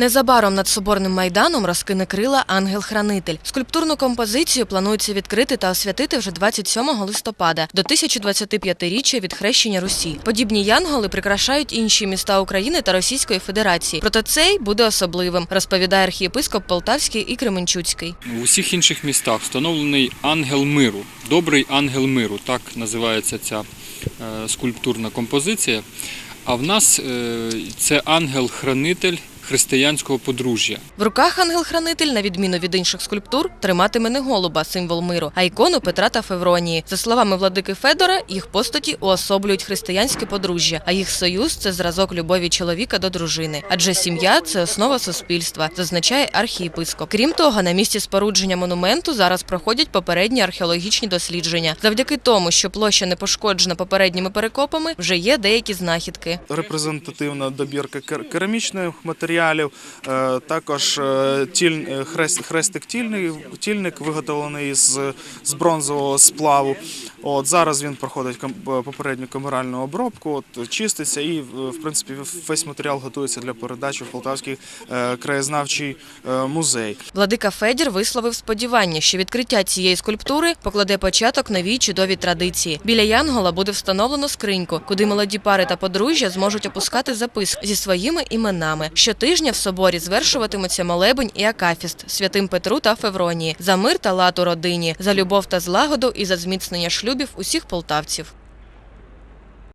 Незабаром над соборним майданом розкине крила ангел-хранитель. Скульптурну композицію планується відкрити та освятити вже 27 листопада до 1025-річчя від хрещення Русі. Подібні янголи прикрашають інші міста України та Російської Федерації. Проте цей буде особливим, розповідає архієпископ Полтавський і Кременчуцький. У всіх інших містах встановлений ангел миру, добрий ангел миру, так називається ця е, скульптурна композиція. А в нас е, це ангел-хранитель християнського подружжя. В руках ангел-хранитель, на відміну від інших скульптур, триматиме не голуба, символ миру, а ікону Петра та Февронії. За словами владики Федора, їх постаті уособлюють християнське подружжя, а їх союз це зразок любові чоловіка до дружини. Адже сім'я це основа суспільства, зазначає архієпископ. Крім того, на місці спорудження монументу зараз проходять попередні археологічні дослідження. Завдяки тому, що площа не пошкоджена попередніми перекопами, вже є деякі знахідки. репрезентативна добірка кер- керамічних матеріалів, е, також е, е, хрест, хрестик тільник виготовлений з, бронзового сплаву. От, зараз він проходить попередню камеральну обробку, от, чиститься і, в принципі, весь матеріал готується для передачі в Полтавський краєзнавчий музей. Владика Федір висловив сподівання, що відкриття цієї скульптури покладе початок новій чудовій традиції. Біля Янгола буде встановлено скриньку, куди молоді пари та подружжя зможуть опускати записку зі своїми іменами. Щотижня в соборі звершуватимуться молебень і акафіст святим Петру та Февронії за мир та лад у родині, за любов та злагоду і за зміцнення шлюбів усіх полтавців.